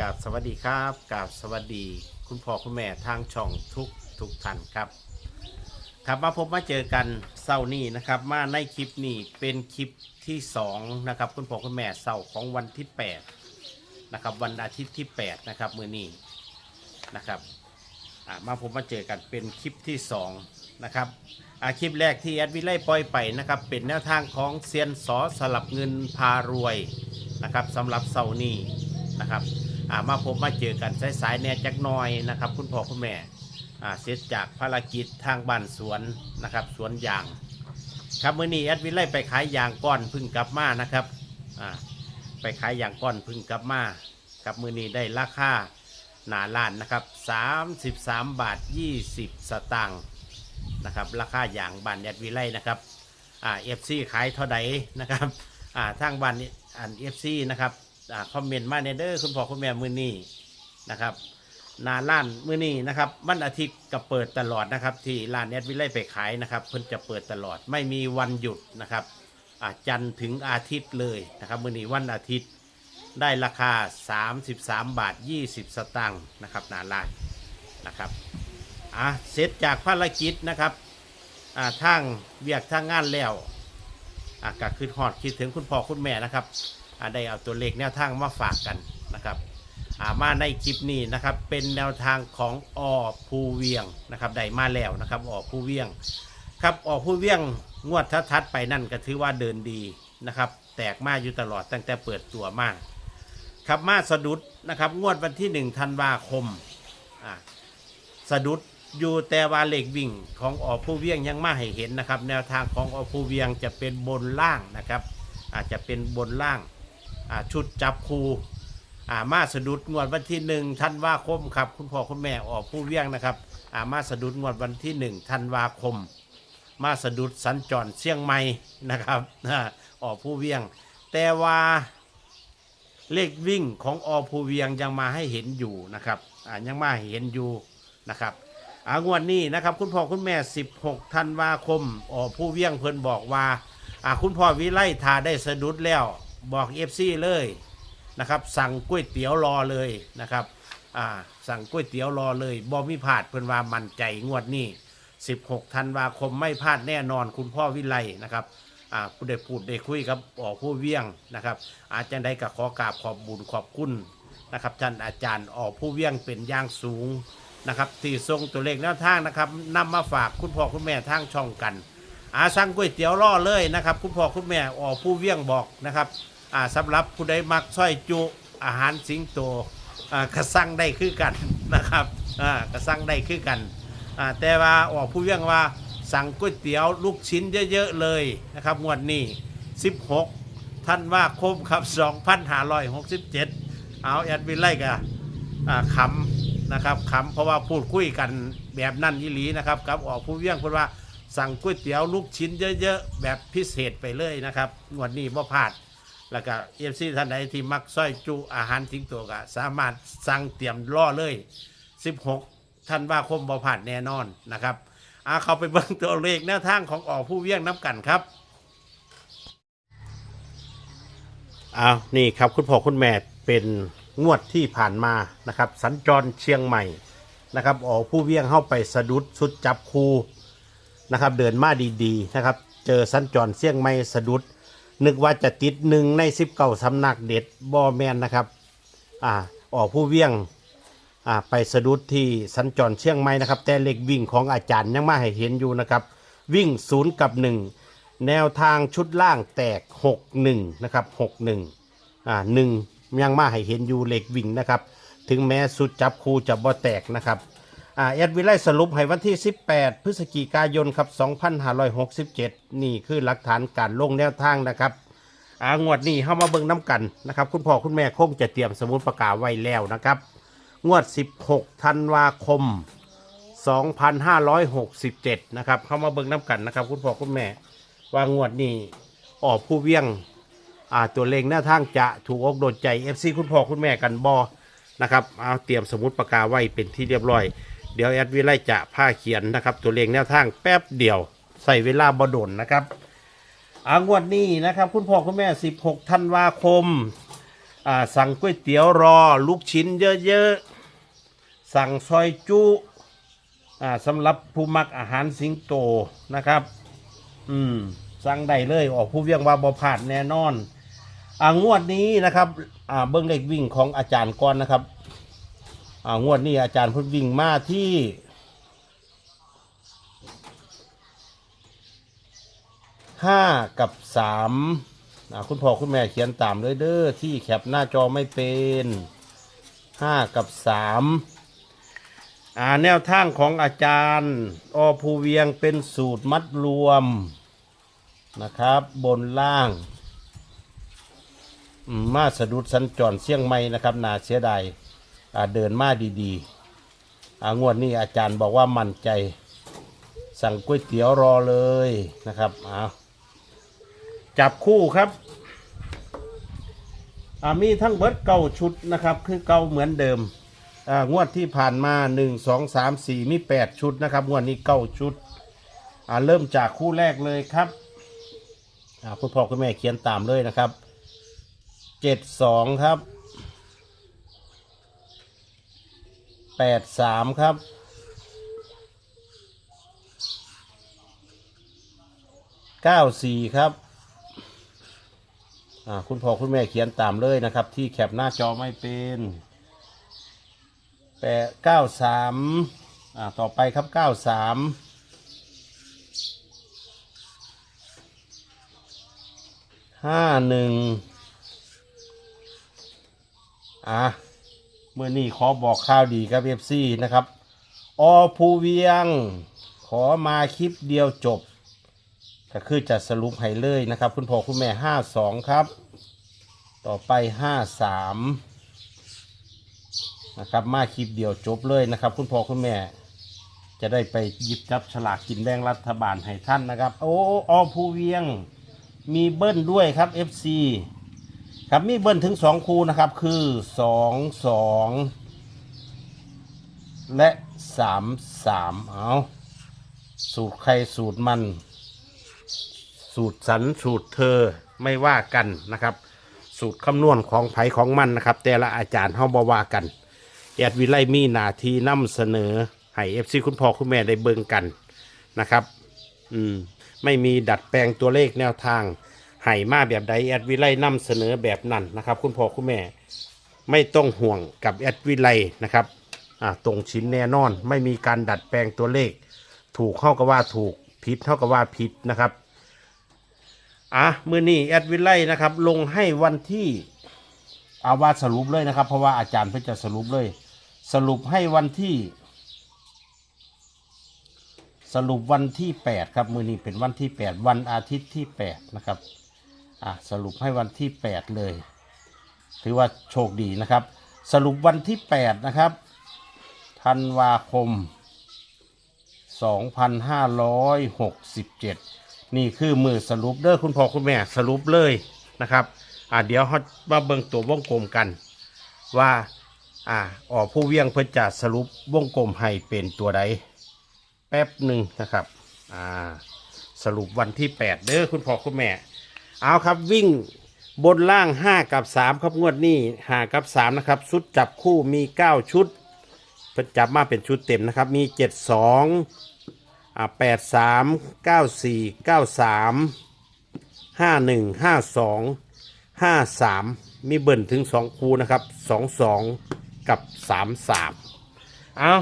กราบสวัสดีครับกราบสวัสดีคุณพ่อคุณแม่ทางช่องทุกทุกท่านครับ ครับมาพบมาเจอกันเสาร์นี้นะครับ มาในคลิปนี้เป็นคลิปที่2นะครับคุณพ่อคุณแม่เสาร์ของวันที่8นะครับวันอาทิตย์ที่8นะครับมือนี้นะครับมาพบมาเจอกันเป็นคลิปที่2นะครับอาคลิปแรกที่แอดวิไลปล่อยไปนะครับเป็นแนวทางของเซียนสอสลับเงินพารวยนะครับสำหรับเสาร์นี้นะครับ อ่ามาพบมาเจอกันสายๆแน่จักหน้อยนะครับ คุณพ่อคุณแม่อ่าเสร็จจากภารกิจทางบ้านสวนนะครับ สวนยาง ครับมื้อนี้แอดวิไลไปขายยางก้อนพึ่งกลับมานะครับอ่าไปขายยางก้อนพึ่งกลับมากับมื้อนี้ได้ราคาหนาล้านนะครับ 33 บาท 20 สตางค์นะครับราคายางบ้านแอดวิไลนะครับอ่าเอฟซีขายเท่าใดนะครับอ่าทางบ้านอันเอฟซีนะครับ คอมเมนต์มาในเด้อคุณพ่อคุณแม่มือนี้นะครับนาล้านมือนี้นะครับวันอาทิตย์ก็เปิดตลอดนะครับ ที่ร้านแอดวิไลไปขายนะครับ เพิ่นจะเปิดตลอดไม่มีวันหยุดนะครับอาจันทร์ถึงอาทิตย์เลยนะครับมือนี้วันอาทิตย์ได้ราคา 33 บาท 20 สตางค์นะครับนาล้านนะครับอะเสร็จจากภารกิจนะครับอ่าทางเวียกทางงานแล้วอะก็คือฮอดคิดถึงคุณพ่อคุณแม่นะครับ ได้เอาตัวเลขแนวทางมาฝากกันนะครับมาในคลิปนี้นะครับเป็นแนวทางของอภูเวียงนะครับได้มาแล้วนะครับอภูเวียงครับอภูเวียงงวดทัดๆไปนั่นก็ถือว่าเดินดีนะครับแตกมาอยู่ตลอดตั้งแต่เปิดตัวมาครับมาสะดุดนะครับงวดวันที่หนึ่งธันวาคมอ่าสะดุดอยู่แต่ว่าเหล็กวิ่งของอภูเวียงยังมาให้เห็นนะครับ แนวทางของอภูเวียงจะเป็นบนล่างนะครับ อาจจะเป็นบนล่าง อ่าชุดจับคูอ่ามาสะดุดงวดวันที่หนึ่งธันวาคมครับ คุณพ่อคุณแม่ออกผู้เวียงนะครับอ่ามาสะดุดงวดวันที่หนึ่งธันวาคม มาสะดุดสัญจรเชียงใหม่นะครับอ่าออกผู้เวียง แต่ว่าเลขวิ่งของอผู้เวียงยังมาให้เห็นอยู่นะครับอ่ายังมาให้เห็นอยู่นะครับอางวดนี้นะครับ คุณพ่อคุณแม่ 16ธันวาคมออกผู้เวียงเพิ่นบอกว่าอ่าคุณพ่อวิไลทาได้สะดุดแล้ว บอกเอฟซีเลยนะครับสั่งก๋วยเตี๋ยวรอเลยนะครับอ่าสั่งก๋วยเตี๋ยวรอเลยบอมิพลาดเพิ่อนว่ามั่นใจงวดนี้ 16 ธันวาคมไม่พลาดแน่นอนคุณพ่อวิไลนะครับอ่าผู้ได้พูดได้คุยกับออกผู้เวียงนะครับ อาจารย์ได้กับขอกราบขอบบุญขอบคุณนะครับท่านอาจารย์ออกผู้เวียงเป็นอย่างสูงนะครับที่ทรงตัวเลขแนวทางนะครับนำมาฝากคุณพ่อคุณแม่ทางช่องกัน อาสั่งก๋วยเตี๋ยวรอเลยนะครับ คุณพ่อคุณแม่ออผู้เวียงบอกนะครับอ่าสำหรับผู้ใดมักสร้อยจุอาหารสิงโตอ่ากระสั่งได้คือกันนะครับอ่ากระสั่งได้คือกันอ่าแต่ว่าออผู้เวียงว่าสั่งก๋วยเตี๋ยวลูกชิ้นเยอะๆเลยนะครับงวดนี้ 16 ท่านว่าคมครับ 2567 เอาแอดวินไล่กับอ่าคำนะครับคำเพราะว่าพูดคุยกันแบบนั่นยี่หลีนะครับกับออกผู้เวียงพูดว่า สั่งก๋วยเตี๋ยวลูกชิ้นเยอะๆ แบบพิเศษไปเลยนะครับงวดนี้บ่พลาด แล้วก็เอฟซีท่านใดที่มักสร้อยจุอาหารทิ้งตัวก็สามารถสั่งเตรียมล่อเลย 16 ท่านว่าคมบ่ผ่านแน่นอนนะครับอาเข้าไปเบิ่งตัวเลขแนวทางของออกผู้เวียงน้ำกันครับอ้าวนี่ครับคุณพ่อคุณแม่เป็นงวดที่ผ่านมานะครับ สัญจรเชียงใหม่นะครับออกผู้เวียงเข้าไปสะดุดสุดจับคู นะครับเดินมาดีๆนะครับเจอสัญจรเชียงใหม่สะดุด นึกว่าจะติดหนึ่งในสิบเก้าสำนักเด็ดบอแมนนะครับอ่าออกผู้เวียงอ่าไปสะดุดที่สัญจรเชียงใหม่นะครับ แต่เล็กวิ่งของอาจารย์ยังมาให้เห็นอยู่นะครับ วิ่งศูนย์กับหนึ่งแนวทางชุดล่างแตกหกหนึ่งนะครับหกหนึ่งอ่าหนึ่งยังมาให้เห็นอยู่เล็กวิ่งนะครับ ถึงแม้สุดจับคูจะบ่แตกนะครับ อ่าแอดวิไลสรุปให้วันที่ 18 พฤศจิกายนครับ 2567 นี่คือหลักฐานการลงแนวทางนะครับอ่างวดนี้เข้ามาเบิ่งน้ำกันนะครับ คุณพ่อคุณแม่คงจะเตรียมสมุดประกาศไว้แล้วนะครับ งวด 16 ธันวาคม 2567 นะครับเข้ามาเบิ่งน้ำกันนะครับ คุณพ่อคุณแม่ว่างวดนี้ออกผู้เวียงอ่าตัวเลงหน้าทางจะถูกอกโดนใจ FC คุณพ่อคุณแม่กันบอนะครับเอาเตรียมสมุดปากกาไว้เป็นที่เรียบร้อย เดี๋ยวแอดวิไลจะผ้าเขียนนะครับ ตัวเลงแนวทางแป๊บเดียว ใส่เวลาบดนนะครับอางวดนี้นะครับ คุณพ่อคุณแม่ 16 ธันวาคม อ่า สั่งก๋วยเตี๋ยวรอ ลูกชิ้นเยอะๆ สั่งซอยจุอ่าสำหรับผู้มักอาหารสิงโตนะครับ อืม สั่งได้เลยออกผู้เวียงว่าบ่พลาดแน่นอน อ่างวดนี้นะครับ อ่า เบิ้องเลขวิ่งของอาจารย์ก่อนนะครับ อ่างวดนี้อาจารย์เพิ่งวิ่งมาที่ห้ากับสามคุณพ่อคุณแม่เขียนตามเลยเด้อที่แคปหน้าจอไม่เป็นห้ากับสามแนวทางของอาจารย์อภูเวียงเป็นสูตรมัดรวมนะครับ บนล่าง มาสะดุดสัญจรเสี่ยงใหม่นะครับนาเสียดาย เดินมาดีๆองวดนี้อาจารย์บอกว่ามั่นใจ สั่งก๋วยเตี๋ยวรอเลยนะครับเอาจับคู่ครับมีทั้งเบิร์ดเก้าชุดนะครับ คือเก้าเหมือนเดิมงวดที่ผ่านมาหนึ่งสองสามสี่มีแปดชุดนะครับ งวดนี้เก้าชุดเริ่มจากคู่แรกเลยครับคุณพ่อคุณแม่เขียนตามเลยนะครับเจ็ดสองครับ แปดสามครับ เก้าสี่ครับอ่าคุณพ่อคุณแม่เขียนตามเลยนะครับ ที่แคปหน้าจอไม่เป็นแปดเก้าสามอ่าต่อไปครับเก้าสามห้าหนึ่งอะ เมื่อนี้ขอบอกข่าวดีครับเอฟซีนะครับ อภูเวียง ขอมาคลิปเดียวจบ ก็คือจะสรุปให้เลยนะครับ คุณพ่อคุณแม่ห้าสองครับ ต่อไปห้าสามนะครับ มาคลิปเดียวจบเลยนะครับ คุณพ่อคุณแม่จะได้ไปหยิบจับฉลากกินแบ่งรัฐบาลให้ท่านนะครับ โอ้อภูเวียง มีเบิ้ลด้วยครับ FC ครับมีเบิ้ลถึงสองคูนะครับ คือสองสองและสามสามเอาสูตรใครสูตรมัน สูตรสันสูตรเธอไม่ว่ากันนะครับ สูตรคำนวณของไผของมันนะครับ แต่ละอาจารย์เฮาบ่ว่ากันแอดวิไลมีหนาทีนำเสนอให้เอฟซีคุณพ่อคุณแม่ได้เบิ่งกันนะครับ อืมไม่มีดัดแปลงตัวเลขแนวทาง ให้มาแบบใดแอดวิไลนำเสนอแบบนั้นนะครับ คุณพ่อคุณแม่ไม่ต้องห่วงกับแอดวิไลนะครับตรงชิ้นแน่นอน ไม่มีการดัดแปลงตัวเลข ถูกเข้ากับว่าถูกผิดเท่ากับว่าผิดนะครับอะมือนี้แอดวิไลนะครับ ลงให้วันที่เอาว่าสรุปเลยนะครับ เพราะว่าอาจารย์เพิ่งจะสรุปเลย สรุปให้วันที่ สรุปวันที่ 8 ครับ มือนี้เป็นวันที่ 8 วันอาทิตย์ที่ 8 นะครับ อะสรุปให้วันที่ 8 เลย ถือว่าโชคดีนะครับ สรุปวันที่ 8 นะครับธันวาคม 2567 นี่คือมือสรุปเด้อคุณพ่อคุณแม่สรุปเลยนะครับอะเดี๋ยวเรามาเบิ่งตัววงกลมกัน ว่าอ่าออกผู้เวียงเพื่อจะสรุปวงกลมให้เป็นตัวใดแป๊บหนึ่งนะครับอ่าสรุปวันที่ 8 เด้อคุณพ่อคุณแม่ เอาครับวิ่งบนล่าง 5 กับ 3 ครับงวดนี้5กับ 3 นะครับชุดจับคู่มี 9 ชุดจับมาเป็นชุดเต็มนะครับ มี 7 2อ่า8 3 9 4 9 3 5 1 5 2 5 3 มีเบิ่นถึง 2 คู่นะครับ 2 2 กับ 3 3 เอา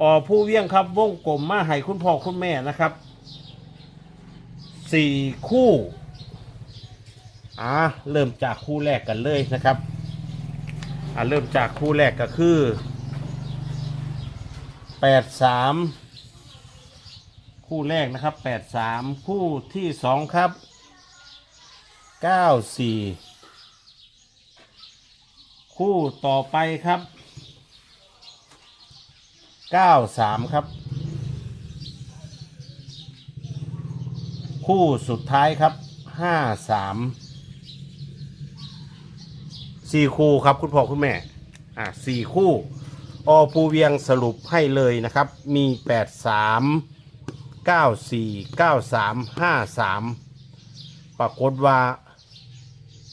ออผู้เวียงครับวงกลมมาให้คุณพ่อคุณแม่นะครับสี่คู่ อ่าเริ่มจากคู่แรกกันเลยนะครับอ่าเริ่มจากคู่แรกก็คือแปดสามคู่แรกนะครับแปดสามคู่ที่สองครับเก้าสี่คู่ต่อไปครับเก้าสามครับ คู่สุดท้ายครับห้าสาม สี่คู่ครับคุณพ่อคุณแม่ อะสี่คู่ อภูเวียงสรุปให้เลยนะครับ มีแปดสามเก้าสี่เก้าสามห้าสามปรากฏว่า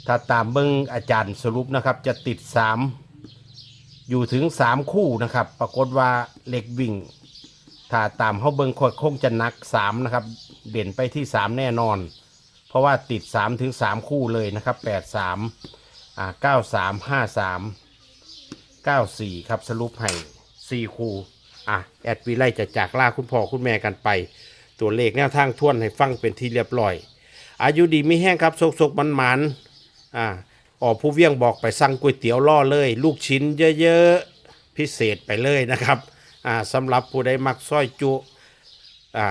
ถ้าตามเบิ้งอาจารย์สรุปนะครับ จะติด3อยู่ถึง3คู่นะครับ ปรากฏว่าเหล็กวิ่ง ถ้าตามเขาเบิ้งคคงจะหนัก3นะครับ เด่นไปที่3แน่นอน เพราะว่าติด3ถึง3คู่เลยนะครับ8 3 อ่า9 3 5 3 9 4ครับสรุปให้4คูอะแอดวีไลจะจากลาคุณพ่อคุณแม่กันไป ตัวเลขแนวทางท่วนให้ฟังเป็นที่เรียบร้อย อายุดีไม่แห้งครับสกๆมันมันๆอ่าออกผู้เวียงบอกไปสั่งก๋วยเตี๋ยวล่อเลย ลูกชิ้นเยอะๆ พิเศษไปเลยนะครับอ่าสำหรับผู้ใดมักซอยจุอ่า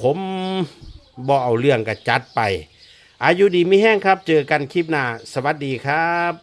ขมๆบ่เอาเรื่องกับจัดไป อายุดีไม่แห้งครับ เจอกันคลิปหน้า สวัสดีครับ